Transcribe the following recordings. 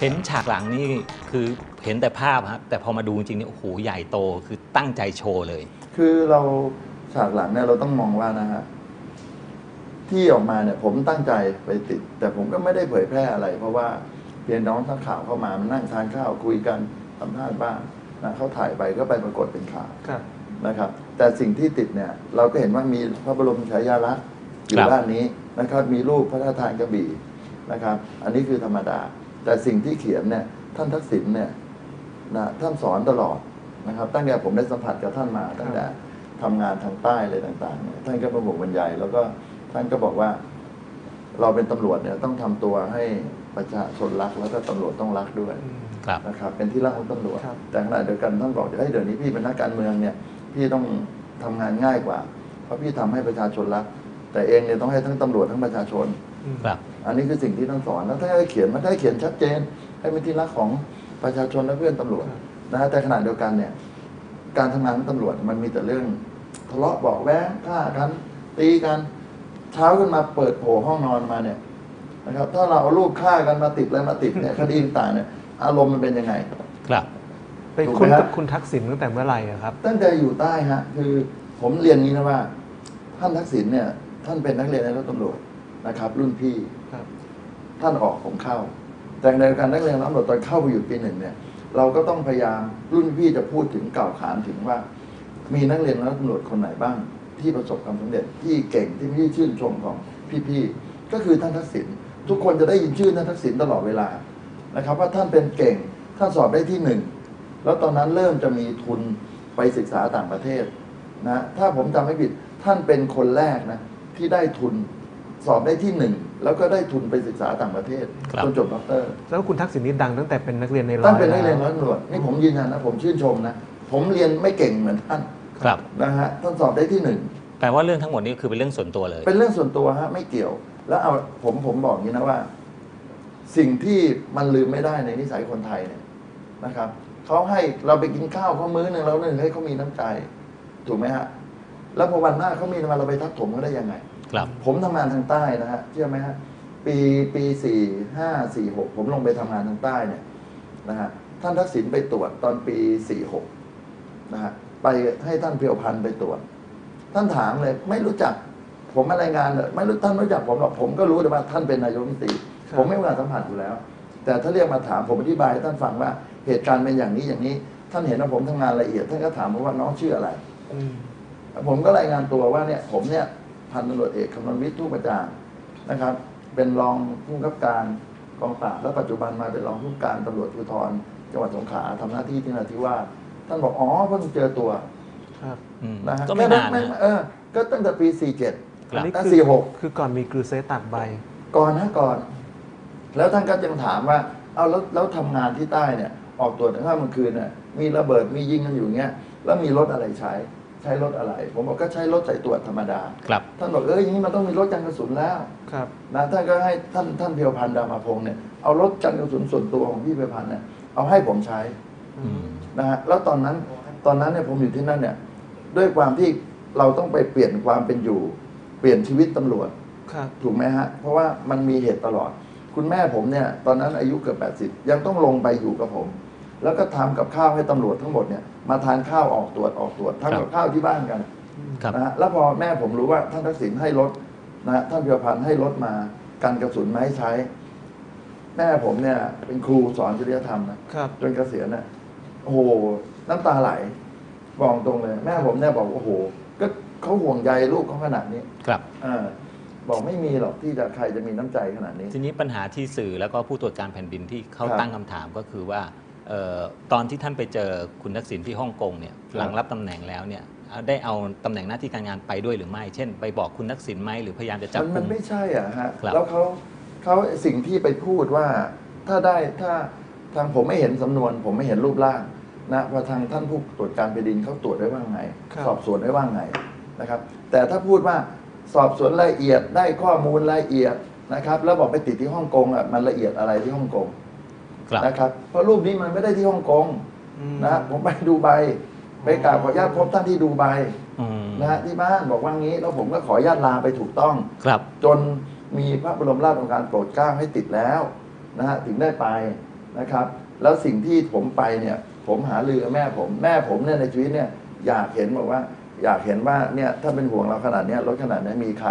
เห็นฉากหลังนี่คือเห็นแต่ภาพครับแต่พอมาดูจริงๆนี่โอ้โหใหญ่โตคือตั้งใจโชว์เลย คือเราฉากหลังเนี่ยเราต้องมองว่านะฮะที่ออกมาเนี่ยผมตั้งใจไปติด แต่ผมก็ไม่ได้เผยแพร่อะไร เพราะว่าเพียงน้องทักข่าวเข้ามามานั่งทานข้าวคุยกันสัมภาษณ์บ้างนะเขาถ่ายไปก็ไปปรากฏเป็นข่าวครับ นะครับ แต่สิ่งที่ติดเนี่ยเราก็เห็นว่ามีพระบรมฉายาลักษณ์อยู่ครับ ด้านนี้นะครับ มีรูปพระราชทานกระบี่นะครับ อันนี้คือธรรมดา แต่สิ่งที่เขียนเนี่ย ท่านทักษิณเนี่ยนะท่านสอนตลอดนะครับ ตั้งแต่ผมได้สัมผัสกับท่านมา ตั้งแต่ทำงานทางใต้เลยต่างๆเนี่ยท่านก็มาบอกบรรยายแล้วก็ท่านก็บอกว่า เราเป็นตำรวจเนี่ยต้องทำตัวให้ประชาชนรักแล้วก็ตำรวจต้องรักด้วยอืมครับนะครับ เป็นที่รักของตำรวจครับแต่ขณะเดียวกันท่านบอกเฮ้ยเดี๋ยวนี้พี่เป็นนักการเมืองเนี่ย พี่ต้องทำงานง่ายกว่า เพราะพี่ทำให้ประชาชนรัก แต่เองเนี่ยต้องให้ทั้งตำรวจทั้งประชาชน อืมครับอันนี้คือสิ่งที่ท่านสอนแล้วถ้าให้เขียนมันได้เขียนชัดเจน ให้เป็นที่รักของประชาชนและเพื่อนตำรวจนะฮะแต่ขณะเดียวกันเนี่ย การทำงานของตำรวจมันมีแต่เรื่องทะเลาะเบาะแว้งฆ่ากัน ตีกันเช้าขึ้นมาเปิดโผห้องนอนมาเนี่ยนะครับ ถ้าเราเอารูปฆ่ากันมาติดอะไรมาติดเนี่ยคดีต่างๆเนี่ยอารมณ์มันเป็นยังไง ครับไปถูกไหมคุ้นครักับบคุณทักษิณตั้งแต่เมื่อไหร่อะครับ ตั้งแต่อยู่ใต้ฮะคือผมเรียนนี้นะว่า ท่านทักษิณเนี่ย ท่านเป็นนักเรียนในรัฐตำรวจ นะครับ รุ่นพี่ครับ ท่านออกผมเข้า แต่ในการนักเรียนตำรวจตอนเข้าไปอยู่ปีหนึ่งเนี่ย เราก็ต้องพยายามรุ่นพี่จะพูดถึงกล่าวขานถึงว่า มีนักเรียนรัฐตำรวจคนไหนบ้าง ที่ประสบความสำเร็จที่เก่งที่พี่ชื่นชมของพี่ๆก็คือท่านทักษิณทุกคนจะได้ยินชื่อท่านทักษิณตลอดเวลานะครับ ว่าท่านเป็นเก่งท่านสอบได้ที่หนึ่งแล้วตอนนั้นเริ่มจะมีทุนไปศึกษาต่างประเทศนะถ้าผมจำไม่ผิดท่านเป็นคนแรกนะที่ได้ทุน สอบได้ที่หนึ่งแล้วก็ได้ทุนไปศึกษาต่างประเทศครับ จนจบด็อกเตอร์แล้วคุณทักษิณนี่ดังตั้งแต่เป็นนักเรียนในร้อยท่านเป็นนักเรียนแล้ร้อวยตำรวจนี่ผมยืนยันนะผมชื่นชมนะผมเรียนไม่เก่งเหมือนท่านครับ นะฮะท่านสอบได้ที่หนึ่ง แปลว่าเรื่องทั้งหมดนี้คือเป็นเรื่องส่วนตัวเลย เป็นเรื่องส่วนตัวฮะไม่เกี่ยว แล้วเอาผมผมบอกอย่างนี้นะว่า สิ่งที่มันลืมไม่ได้ในนิสัยคนไทยเนี่ยนะครับเขาให้เราไปกินข้าวเขามื้อหนึ่งเราหนึ่งให้เขามีน้ำใจ ถูกไหมฮะ แล้วพอวันหน้าเขามีมาเราไปทักถมเขาได้ยังไง ครับ ผมทำงานทางใต้นะฮะเชื่อไหมฮะปีปีสี่ห้าสี่หกผมลงไปทำงานทางใต้เนี่ยนะฮะท่านทักษิณไปตรวจตอนปีสี่หกนะฮะไปให้ท่านเพียวพันธ์ไปตรวจ ท่านถามเลยไม่รู้จัก ผมมารายงานเลยไม่รู้ท่านไม่รู้จักผมหรอกผมก็รู้แต่ว่าท่านเป็นนายกรัฐมนตรีผมไม่มีโอกาสสัมผัสอยู่แล้ว แต่ถ้าเรียกมาถามผมอธิบายให้ท่านฟังว่าเหตุการณ์เป็นอย่างนี้อย่างนี้ ท่านเห็นว่าผมทำงานละเอียด ท่านก็ถามผมว่าน้องชื่ออะไร อืม ผมก็รายงานตัวว่าเนี่ยผมเนี่ย พันตำรวจเอกคำนวณวิทย์ทุกประจางนะครับ เป็นรองผู้กำกับการกองปราบและปัจจุบันมาเป็นรองผู้การตำรวจภูธรจังหวัดสงขลาทำหน้าที่ที่นราธิวาสท่านบอกอ๋อเพิ่งเจอตัวครับอืมนะฮะก็ไม่นานแค่นะ เออก็ตั้งแต่ปี 47ครับอันนี้ตั้งคือสี่หกคือก่อนมีกรูเซตัดใบ ก่อนนะก่อน แล้วท่านก็ยังถามว่า เอาแล้วแล้วทำงานที่ใต้เนี่ย ออกตรวจข้ามกลางคืนเนี่ยมีระเบิดมียิงกันอยู่อย่างเงี้ย แล้วมีรถอะไรใช้ ใช้รถอะไร ผมบอกก็ใช้รถสายตรวจธรรมดา ครับท่านบอกเอออย่างนี้มันต้องมีรถกันกระสุนแล้วครับ นะท่านก็ให้ท่านท่านเพียวพันธ์ดามาพงศ์เนี่ยเอารถกันกระสุนส่วนตัวของพี่เพียวพันธ์เนี่ยเอาให้ผมใช้อืม นะฮะแล้วตอนนั้นตอนนั้นเนี่ยผมอยู่ที่นั่นเนี่ยด้วยความที่เราต้องไปเปลี่ยนความเป็นอยู่ เปลี่ยนชีวิตตำรวจ ครับ ถูกไหมฮะ เพราะว่ามันมีเหตุตลอด คุณแม่ผมเนี่ย ตอนนั้นอายุเกือบ80 ยังต้องลงไปอยู่กับผม แล้วก็ทำกับข้าวให้ตำรวจทั้งหมดเนี่ยมาทานข้าวออกตรวจออกตรวจทำกับข้าวที่บ้านกันครับ นะฮะแล้วพอแม่ผมรู้ว่าท่านทักษิณให้รถนะฮะท่านเพียวพันธ์ให้รถมากันกระสุนมาให้ใช้ แม่ผมเนี่ย เป็นครูสอนจริยธรรมนะ ครับ จนเกษียณน่ะโอ้โห น้ำตาไหลบอกตรงเลย แม่ผมเนี่ยบอกโอ้โห ก็เขาห่วงใยลูกเขาขนาดนี้ครับ เออบอกไม่มีหรอกที่จะใครจะมีน้ำใจขนาดนี้ ทีนี้ปัญหาที่สื่อแล้วก็ผู้ตรวจการแผ่นดินที่เขาครับตั้งคำถามก็คือว่าเอ่อ ตอนที่ท่านไปเจอคุณทักษิณที่ฮ่องกงเนี่ยครับหลังรับตำแหน่งแล้วเนี่ยเอาได้เอาตำแหน่งหน้าที่การงานไปด้วยหรือไม่ เช่น ไปบอกคุณทักษิณไหมหรือพยายามจะจับมันกุมันมไม่ใช่อะฮะครับแล้วเขาเขาสิ่งที่ไปพูดว่าถ้าได้ถ้าทางผมไม่เห็นสำนวน ผมไม่เห็นรูปร่างนะว่าทางท่านผู้ตรวจการแผ่นดินเขาตรวจได้ว่าไงครับสอบสวนได้ว่าไงนะครับ แต่ถ้าพูดว่าสอบสวนละเอียดได้ข้อมูลละเอียดนะครับ แล้วบอกไปติดที่ฮ่องกงอะมันละเอียดอะไรที่ฮ่องกง ครับนะครับเพราะรูปนี้มันไม่ได้ที่ฮ่องกงอืมนะผมไปดูใบไปกราบขออนุญาตพบท่านที่ดูใบอืมนะฮะที่บ้านบอกว่างี้แล้วผมก็ขออนุญาตลาไปถูกต้องครับ จนมีพระบรมราชโองการโปรดเกล้าให้ติดแล้วนะฮะถึงได้ไปนะครับ แล้วสิ่งที่ผมไปเนี่ย ผมหาลือกับแม่ผมแม่ผมเนี่ยในชีวิตเนี่ยอยากเห็นบอกว่า อยากเห็นว่าเนี่ยถ้าเป็นห่วงเราขนาดเนี้ยรถขนาดเนี้ยมีใคร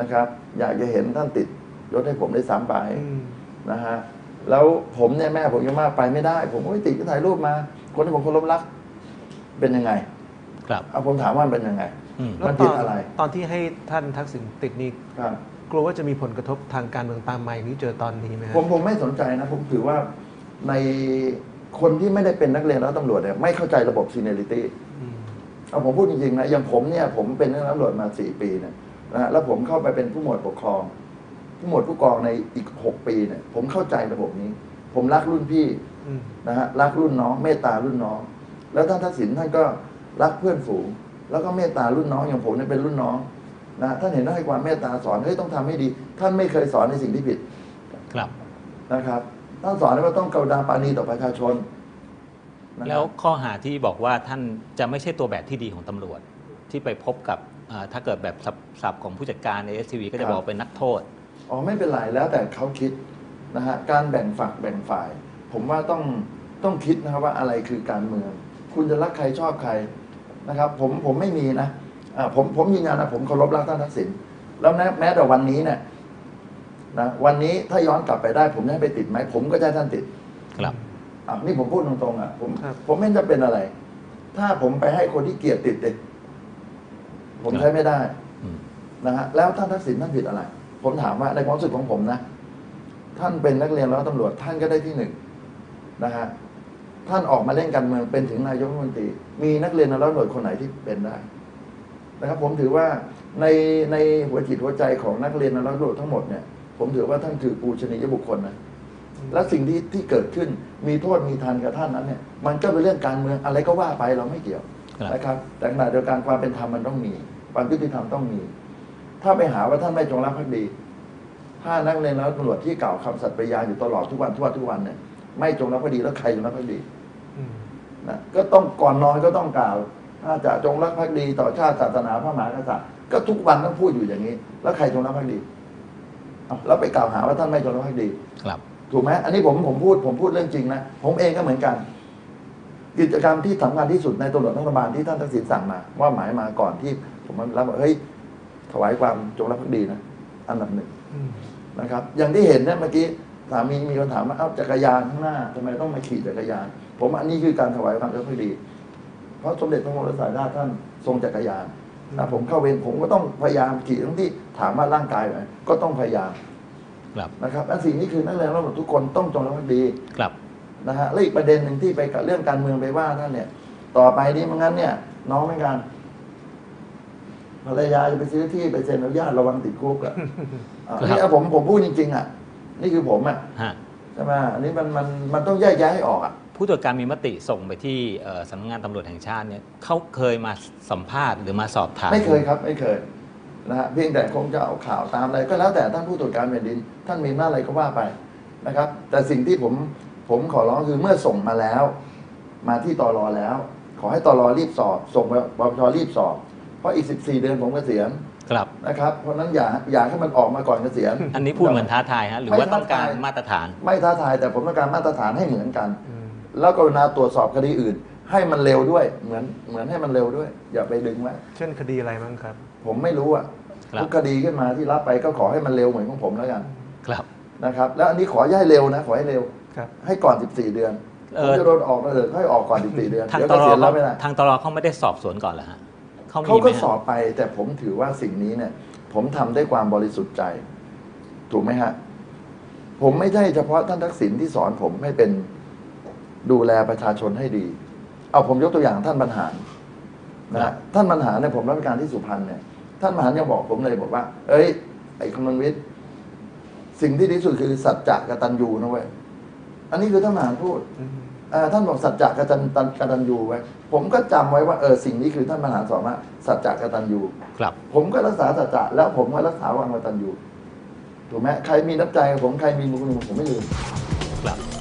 นะครับ อยากจะเห็นท่านติดรถให้ผมได้ซ้ำไปอืมนะฮะ แล้วผมเนี่ยแม่ผมยังมากไปไม่ได้ ผมก็ไม่ติดก็ถ่ายรูปมา คนที่ผมเคารพรัก เป็นยังไง ครับเอาผมถามว่ามันเป็นยังไง อืมแล้วมันตผิอดนอะไร ตอนที่ให้ท่านทักษิณติดนี่ครับ กลัวว่าจะมีผลกระทบทางการเมืองตามมาอย่างนี้เจอตอนนี้ไหมฮะผมผมไม่สนใจนะ ผมถือว่าในคนที่ไม่ได้เป็นนักเรียนแล้วตำรวจเนี่ยไม่เข้าใจระบบซีเนริตี้ อืม เอาผมพูดจริงๆนะอย่างผมเนี่ยผมเป็นนักตำรวจมาสี่ปีเนี่ยนะฮะแล้วผมเข้าไปเป็นผู้หมวดปกครอง ผู้หมวดผู้กองในอีกหกปีเนี่ยผมเข้าใจระบบนี้ ผมรักรุ่นพี่อืมนะฮะรักรุ่นน้อง เมตตารุ่นน้อง แล้วท่านทักษิณท่านก็รักเพื่อนฝูง แล้วก็เมตตารุ่นน้องอย่างผมเนี่ยเป็นรุ่นน้องนะท่านเห็นว่าให้ความเมตตาสอนเฮ้ยต้องทำให้ดี ท่านไม่เคยสอนในสิ่งที่ผิด ครับ นะครับท่านสอนว่าต้องกรุณาปราณีต่อประชาชนนะครับแล้วข้อหาที่บอกว่าท่านจะไม่ใช่ตัวแบบที่ดีของตำรวจ ที่ไปพบกับอ่าถ้าเกิดแบบศัพท์ศัพท์ของผู้จัดการในเอสทีวีก็จะบอกว่าเป็นนักโทษ อ๋อไม่เป็นไรแล้วแต่เขาคิดนะฮะการแบ่งฝักแบ่งฝ่าย ผมว่าต้องต้องคิดนะครับว่าอะไรคือการเมือง คุณจะรักใครชอบใครนะครับ ผมผมไม่มีนะอ่าผมผมยืนยันนะผมเคารพรักท่านทักษิณแล้วแม้แม้แต่วันนี้เนี่ยนะวันนี้ถ้าย้อนกลับไปได้ ผมจะให้ไปติดไหมผมก็จะให้ท่านติดครับอะนี่ผมพูดตรงๆอะผมครับผมไม่จะเป็นอะไร ถ้าผมไปให้คนที่เกลียดติดเด็ผมใช้ไม่ได้อืมนะฮะแล้วท่านทักษิณท่านผิดอะไร ผมถามว่าในความรู้สึกของผมนะ ท่านเป็นนักเรียนแล้วตำรวจท่านก็ได้ที่หนึ่งนะฮะท่านออกมาเล่นการเมืองเป็นถึงนายกรัฐมนตรี มีนักเรียนแล้วตำรวจคนไหนที่เป็นได้นะครับ ผมถือว่าในในหัวจิตหัวใจของนักเรียนและตำรวจทั้งหมดเนี่ยผมถือว่าท่านคือปูชนียบุคคลนะและสิ่งที่ที่เกิดขึ้นมีโทษมีทันกับท่านนั้นเนี่ยมันก็เป็นเรื่องการเมืองอะไรก็ว่าไปเราไม่เกี่ยวนะครับ แต่ขณะเดียวกันความเป็นธรรมมันต้องมี ความยุติธรรมต้องมี ถ้าไปหาว่าท่านไม่จงรักภักดี ถ้านักเรียนแล้วตำรวจที่กล่าวคำสัตย์ปฏิญาณอยู่ตลอดทุกวันทุกวันทุกวันเนี่ยไม่จงรักภักดีแล้วใครจงรักภักดีอืมนะก็ต้องก่อนนอนก็ต้องกล่าว ถ้าจะจงรักภักดีต่อชาติศาสนาพระมหากษัตริย์ก็ทุกวันต้องพูดอยู่อย่างนี้ แล้วใครจงรักภักดีเอาแล้วไปกล่าวหาว่าท่านไม่จงรักภักดีครับถูกไหมอันนี้ผมผมพูดผมพูดเรื่องจริงนะผมเองก็เหมือนกัน กิจกรรมที่สำคัญที่สุดในตำรวจรัฐบาลที่ท่านทักษิณสั่งมาว่าหมายมาก่อนที่ผมรับว่าเฮ้ย ถวายความจงรักภักดีนะอันดับหนึ่งอืมนะครับ อย่างที่เห็นเนี่ยเมื่อกี้สามีมีคนถามว่าเอ้าจักรยานข้างหน้าทำไมต้องมาขี่จักรยาน ผมว่าอันนี้คือการถวายความจงรักภักดี เพราะสมเด็จพระบรมสารีราชท่านทรงจักรยานนะผมเข้าเวรผมก็ต้องพยายามขี่ทั้งที่ถามว่าร่างกายไหมก็ต้องพยายามครับนะครับและสิ่งนี้คือนักเรียนตำรวจทุกคนต้องจงรักภักดีครับนะฮะและอีกประเด็นหนึ่งที่ไปกับเรื่องการเมืองไปว่าท่านเนี่ย ต่อไปนี้มันงั้นเนี่ย น้องเหมือนกัน ภรรยาจะไปซื้อที่ไปเซ็นอนุญาตระวังติดคุกอะอะครับนี่เอาผมผมพูดจริง ๆ อะ นี่คือผมอะฮะใช่ไหมอันนี้มันมันมันต้องแยกแยะให้ออกอะ ผู้ตรวจการมีมติส่งไปที่เอ่อสำนักงานตำรวจแห่งชาติเนี่ยเขาเคยมาสัมภาษณ์หรือมาสอบถาม ไม่เคยครับไม่เคยนะฮะเพียงแต่คงจะเอาข่าวตามอะไรก็แล้วแต่ท่านผู้ตรวจการแผ่นดิน ท่านมีหน้าจอะไรก็ว่าไปนะครับ แต่สิ่งที่ผมผมขอร้องคือเมื่อส่งมาแล้ว มาที่ตอรอแล้ว ขอให้ตอรอรีบสอบ ส่งไปปปชรีบสอบ เพราะอีก 14 เดือนผมเกษียณครับ นะครับเพราะฉะนั้นอย่าอย่าให้มันออกมาก่อนเกษียณ อันนี้พูดเหมือนท้าทายฮะหรือว่าต้องการมาตรฐาน ไม่ท้าทายแต่ผมต้องการมาตรฐานให้เหมือนกันอืมแล้วกรุณาตรวจสอบคดีอื่น ให้มันเร็วด้วยเหมือนเหมือนให้มันเร็วด้วย อย่าไปดึงไว้เช่นคดีอะไรบ้างครับ ผมไม่รู้อะครับ ทุกคดีขึ้นมาที่รับไปก็ขอให้มันเร็วเหมือนของผมแล้วกันครับ นะครับ แล้วอันนี้ขออย่าให้เร็วนะขอให้เร็ว ครับ ให้ก่อน 14 เดือนเอผมอจะโดนออกมาเลยให้ออกก่อน 14 เดือนทางเดี๋ยวตเกรษียณเขาแล้วไม่ได้ทางตรเขาไม่ได้สอบสวนก่อนเหรอฮะ เขามีเขาไหมก็ฮะสอบไป แต่ผมถือว่าสิ่งนี้เนี่ย ผมทำด้วยความบริสุทธิ์ใจ ถูกไหมฮะ ผมไม่ใช่เฉพาะท่านทักษิณที่สอนผมให้เป็นดูแลประชาชนให้ดี เอาผมยกตัวอย่างท่านบรรหารนะฮะท่านบรรหารเนี่ยผมรับราชการที่สุพรรณเนี่ย ท่านบรรหารยังบอกผมเลยบอกว่า เอ้ย ไอ้คำนวณวิทย์ สิ่งที่ดีที่สุดคือสัจจะกตัญญูนะเว้ย อันนี้คือท่านบรรหารพูด อืมเอ่อ ท่านบอกสัจจะกตัญตัญกตัญญูไว้ ผมก็จำไว้ว่าเออสิ่งนี้คือท่านบรรหารสอนว่าสัจจะกตัญญูครับ ผมก็รักษาสัจจะแล้วผมก็รักษาความกตัญญูถูกไหมใครมีน้ำใจกับผมใครมีบุญคุณผมผมไม่ลืมครับ